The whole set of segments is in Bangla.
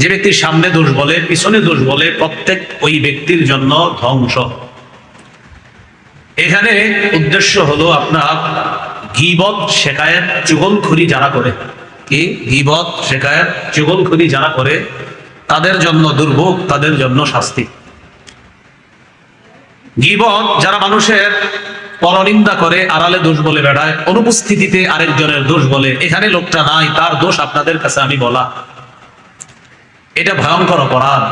যে ব্যক্তির সামনে দোষ বলে, পিছনে দোষ বলে, প্রত্যেক ওই ব্যক্তির জন্য ধ্বংস। এখানে উদ্দেশ্য হলো আপনার গিবত শেখায়েত চুগলখুরি যারা করে। কি? গিবত শেখায়েত চুগলখুরি যারা করে, তাদের জন্য দুর্ভোগ, তাদের জন্য শাস্তি। গিবত যারা মানুষের পরনিন্দা করে, আড়ালে দোষ বলে বেড়ায়, অনুপস্থিতিতে আরেকজনের দোষ বলে, এখানে লোকটা নাই, তার দোষ আপনাদের কাছে আমি বলা। এটা ভয়ঙ্কর অপরাধ।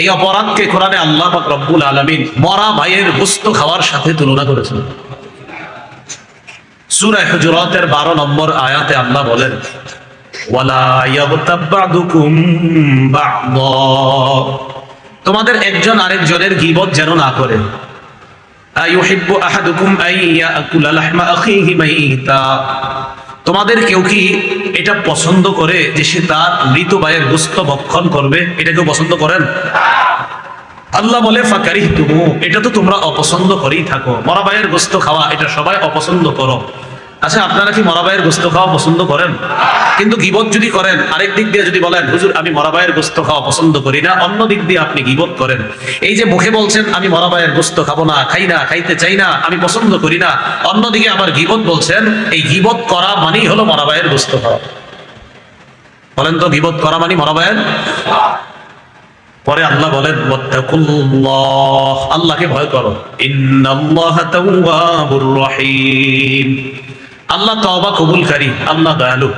এই অপরাধকে কোরআনে আল্লাহ রব্বুল আলামিন মরা ভাইয়ের গোস্ত খাওয়ার সাথে তুলনা করেছেন। সূরা হুজুরাতের 12 নম্বর আয়াতে আল্লাহ বলেন তোমাদের একজন আরেকজনের গিবত যেন না করে। আইয়ুহিব্বু আহাদুকুম আন ইয়াকুলা লাহমা আখিহি মাইতা। তোমাদের কেউ কি এটা পছন্দ করে যে সে তার মৃত ভাইয়ের গোস্ত ভক্ষণ করবে? এটা কেউ পছন্দ করেন? আল্লাহ বলে ফাকারি তুমু এটা তো তোমরা অপছন্দ করেই থাকো। মরা ভাইয়ের গোস্ত খাওয়া, এটা সবাই অপছন্দ করো। আচ্ছা আপনারা কি মরা ভাইয়ের গোস্ত খাওয়া পছন্দ করেন? কিন্তু গিবত যদি করেন, আরেক দিক দিয়ে যদি বলেন, হুজুর, আমি মরা ভাইয়ের গোস্ত খাওয়া পছন্দ করি না। অন্য দিক দিয়ে আপনি গিবত করেন। এই যে মুখে বলছেন, আমি মরা ভাইয়ের গোস্ত খাব না, খাই না, খাইতে চাই না, আমি পছন্দ করি না। অন্যদিকে আবার গিবত বলছেন, এই গিবত করা মানেই হলো মরা ভাইয়ের গোস্ত খাওয়া। বলেন তো, গিবত করা মানে মরা ভাইয়ের পরে আল্লাহ বলেন আল্লাহকে ভয় করো। ইন্নাল্লাহা তাওয়াবুর রহিম। আল্লাহ তওবা কবুলকারী, আল্লাহ দয়ালু।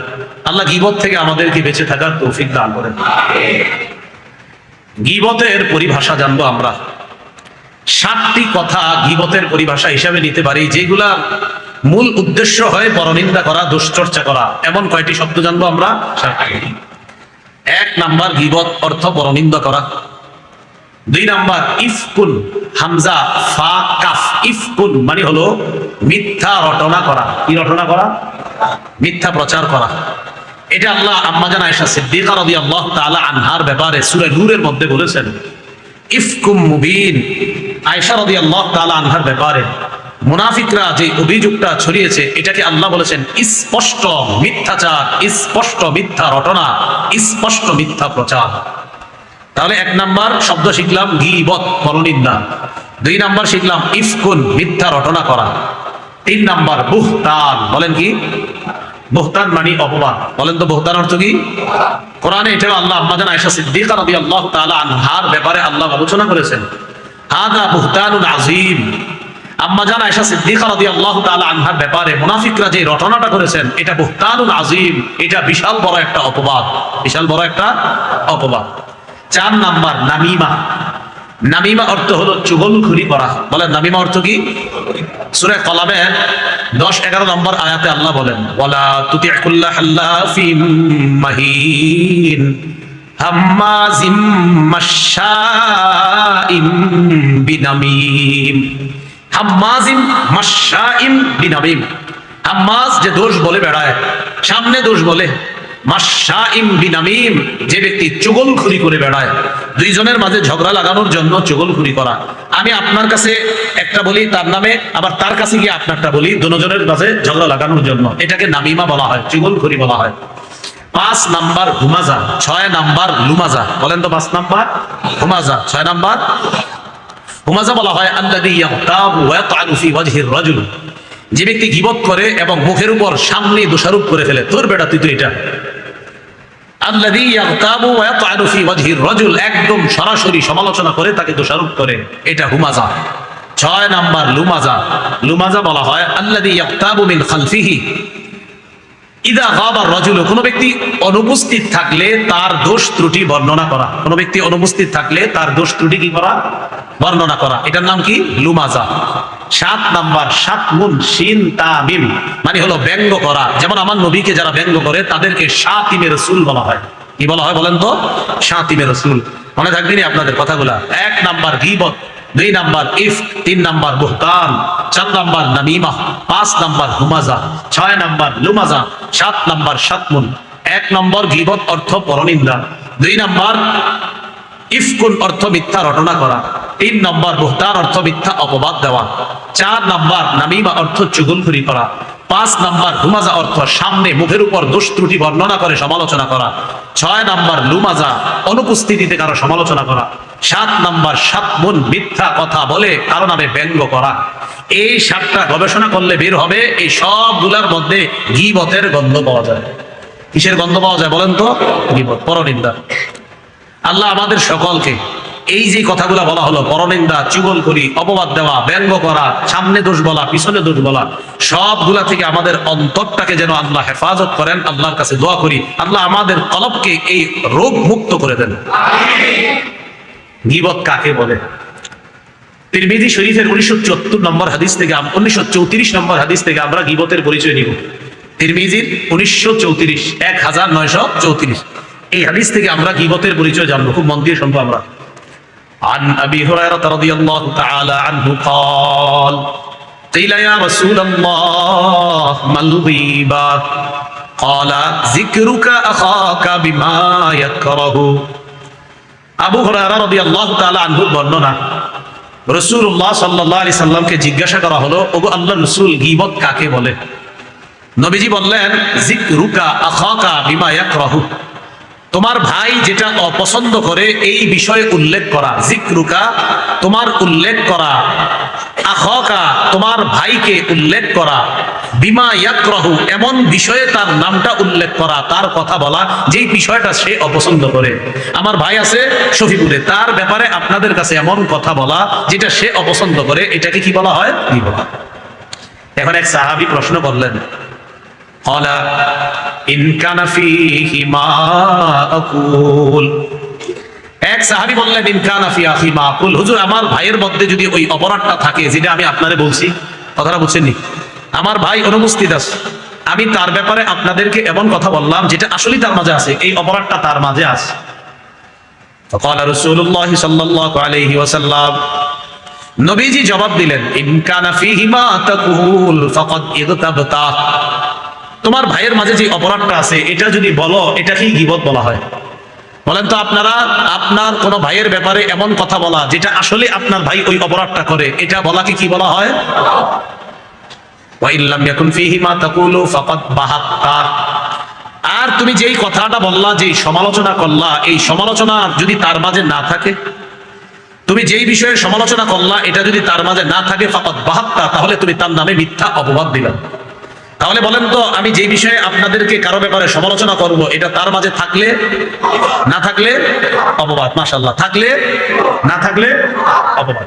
আল্লাহ গীবত থেকে আমাদেরকে বেঁচে থাকার তৌফিক দান করেন। গীবতের পরিভাষা জানব আমরা। সাতটি কথা গিবতের পরিভাষা হিসাবে নিতে পারি, যেগুলা মূল উদ্দেশ্য হয় পরনিন্দা করা, দুশ্চর্চা করা। এমন কয়টি শব্দ জানব আমরা? এক নাম্বার, গিবত অর্থ পরনিন্দা করা। দুই নাম্বার, ইফকুন, হামজা, ফা, কাফ। ইফকুন মানে হলো মিথ্যা রটনা করা। কি রটনা করা? মিথ্যা প্রচার করা। এটা আল্লাহ আম্মাজান আয়েশা সিদ্দিকা রাদিয়াল্লাহু তাআলা আনহার ব্যাপারে সূরা নূরের মধ্যে বলেছেন, ইফকুম মুবিন। আয়েশা রাদিয়াল্লাহু তাআলা আনহার ব্যাপারে মুনাফিকরা যে অভিযোগটা ছড়িয়েছে, এটাকে আল্লাহ বলেছেন স্পষ্ট মিথ্যাচার, স্পষ্ট মিথ্যা রটনা, স্পষ্ট মিথ্যা প্রচার। তাহলে এক নাম্বার শব্দ শিখলাম গিবত পরনিন্দা দুই নাম্বার শিখলাম ইফকুন, মিথ্যা রটনা করা। তিন নাম্বার বুহতান, বলেন কি? বুহতান বলেন তো বুহতান অর্থ কি? কোরআনে আল্লাহ আনহার ব্যাপারে আল্লাহ আলোচনা করেছেন। হাদা আনহার ব্যাপারে মুনাফিকরা যে রটনাটা করেছেন, এটা বুহতানুন আযীম। এটা বিশাল বড় একটা অপবাদ। বিশাল বড় একটা অপবাদ। চার নাম্বার নামিমা। নামিমা অর্থ হলো চুগলখুরি করা বলেন, নামিমা অর্থ কি? সূরা কলামে দশ এগারো নম্বর আয়াতে আল্লাহ বলেন তুতিকুল্লা হাল্লাফিম মাহিন, হাম্মাজিম মাশাইম বিনামিম। হাম্মাজিম মাশাইম বিনামিম। হাম্মাজ যে দোষ বলে বেড়ায়, সামনে দোষ বলে যে ব্যক্তি চুগলখুরি করে বেড়ায়, দুইজনের মাঝে ঝগড়া লাগানোর জন্য চুগলখুরি করা। আমি আপনার কাছে একটা বলি, তার নামে, আবার তার কাছে গিয়ে আপনারটা বলি, দুজনের মাঝে ঝগড়া লাগানোর জন্য। এটাকে নামিমা বলা হয় বলা হয়। পাঁচ নাম্বার ছয় নাম্বার লুমাজা। বলেন তো পাঁচ নাম্বার ছয় নাম্বার। বলা হয় যে ব্যক্তি গিবত করে এবং মুখের উপর সামনে দোষারোপ করে ফেলে, তোর বেটা তুই তো এটা। একদম সরাসরি সমালোচনা করে তাকে দোষারোপ করে। এটা হুমাজা ছয় নাম্বার লুমাজা লুমাজা বলা হয়, আল্লাযী ইয়াগতাবু মিন খালফিহি। ইদা গাবার রাজুল, কোনো ব্যক্তি অনুপস্থিত থাকলে তার দোষ ত্রুটি বর্ণনা করা। কোনো ব্যক্তি অনুপস্থিত থাকলে তার দোষ ত্রুটি কি করা? বর্ণনা করা। এটার নাম কি? লুমাজা সাত নাম্বার, সাত মুন সিন তামিম মানে হলো ব্যঙ্গ করা। যেমন আমার নবীকে যারা ব্যঙ্গ করে, তাদেরকে সাতিমে রসুল বলা হয়। কি বলা হয় বলেন তো? সাতিমে রসুল। মনে থাকবেনি আপনাদের কথাগুলা? এক নাম্বার গিবত, দুই নাম্বার ইফ তিন নাম্বার বুহতান, চার নাম্বার নামিমা, পাঁচ নাম্বার হুমাজা, ছয় নাম্বার লুমাজা, সাত নাম্বার সাতমুন। এক নম্বর গিবত অর্থ পরনিন্দা, দুই নাম্বার ইফকুন অর্থ মিথ্যা রটনা করা। তিন নম্বর বুহতান অর্থ মিথ্যা অপবাদ দেওয়া। চার নাম্বার নামিমা অর্থ চুগলখুরি করা। পাঁচ নাম্বার হুমাজা অর্থ সামনে মুখের উপর দোষ ত্রুটি বর্ণনা করে সমালোচনা করা। ছয় নাম্বার লুমাজা অনুপস্থিতিতে কারও সমালোচনা করা। সাত নাম্বার সাত মন মিথ্যা কথা বলে কারও নামে ব্যঙ্গ করা। এই সাতটা গবেষণা করলে বের হবে, এই সবগুলার মধ্যে গিবতের গন্ধ পাওয়া যায়। কিসের গন্ধ পাওয়া যায় বলেন তো? গিবত, পরনিন্দা। আল্লাহ আমাদের সকলকে এই যে কথাগুলো বলা হলো, পরনিন্দা, চুগল করি, অপবাদ দেওয়া, ব্যঙ্গ করা, সামনে দোষ বলা, পিছনে দোষ বলা, সবগুলা থেকে আমাদের অন্তরটাকে যেন আল্লাহ হেফাজত করেন, আল্লাহর কাছে দোয়া করি, আল্লাহ আমাদের কলবকে এই রোগ মুক্ত করে দেন। গিবত কাকে বলে? তিরমিজি শরীফের উনিশশো চুয়াত্তর নম্বর হাদিস থেকে উনিশশো চৌত্রিশ নম্বর হাদিস থেকে আমরা গিবতের পরিচয় নিব। তিরমিজির উনিশশো চৌত্রিশ, এক হাজার নয়শো চৌত্রিশ। এই হাদিস থেকে আমরা গিবতের পরিচয় জানব, খুব মন দিয়ে শুনব আমরা। عن أبي هريرة رضي الله تعالى عنه قال قيل يا رسول الله ما الغيبة قال ذكرك أخاك بما يكره আবু হুরায়রা রাদিয়াল্লাহু তাআলা আনহু বর্ণনা রাসূলুল্লাহ সাল্লাল্লাহু আলাইহি সাল্লামকে জিজ্ঞাসা করা হলো ওগো আল্লাহ রাসূল গীবত কাকে বলে নবীজি বললেন যিকরুকা আখাকা বিমা ইয়াকরাহু তোমার ভাই যেটা অপছন্দ করে, এই বিষয়ে উল্লেখ করা। জিক্রুকা তোমার উল্লেখ করা। আহকা তোমার ভাইকে উল্লেখ করা। বিমা ইয়াকরহু, এমন বিষয়ে তার নামটা উল্লেখ করা। তার কথা বলা, যেই বিষয়টা সে অপছন্দ করে। আমার ভাই আছে শফিকুরে, তার ব্যাপারে আপনাদের কাছে এমন কথা বলা, যেটা সে অপছন্দ করে, এটাকে কি বলা হয়? এখন এক সাহাবি প্রশ্ন করলেন হলা إن كان فيه ما أقول এক সাহাবী বললেন ইনকান আফি আখি মাকুল হুজুর আমার ভাইয়ের মধ্যে যদি ওই অপরাধটা থাকে যেটা আমি আপনারে বলছি কথাটা বুঝছেননি আমার ভাই অনুপস্থিত আছে আমি তার ব্যাপারে আপনাদেরকে এমন কথা বললাম যেটা আসলেই তার মাঝে আছে এই অপরাধটা তার মাঝে আছে فقال رسول الله صلى الله عليه وسلم নবীজি জবাব দিলেন ইনকানা ফিহি মা তাকুল ফাকাদ ইগতাবতা তোমার ভাইয়ের মাঝে যে অপরাধটা আছে, এটা যদি বলো, এটাকেই গিবত বলা হয়। বলেন তো আপনারা, আপনার কোন ভাইয়ের ব্যাপারে এমন কথা বলা, যেটা আসলে আপনার ভাই ওই অপরাধটা করে, এটা বলাকে কি বলা হয়? আর তুমি যেই কথাটা বললা যে সমালোচনা করলা, এই সমালোচনা যদি তার মাঝে না থাকে, তুমি যেই বিষয়ে সমালোচনা করলা, এটা যদি তার মাঝে না থাকে ফাপাত বাহাত্তা, তাহলে তুমি তার নামে মিথ্যা অপবাদ দিলাম তাহলে বলেন তো, আমি যে বিষয়ে আপনাদেরকে কারও ব্যাপারে সমালোচনা করব, এটা তার মাঝে থাকলে, না থাকলে অপবাদ মাসাল্লাহ থাকলে, না থাকলে অপবাদ।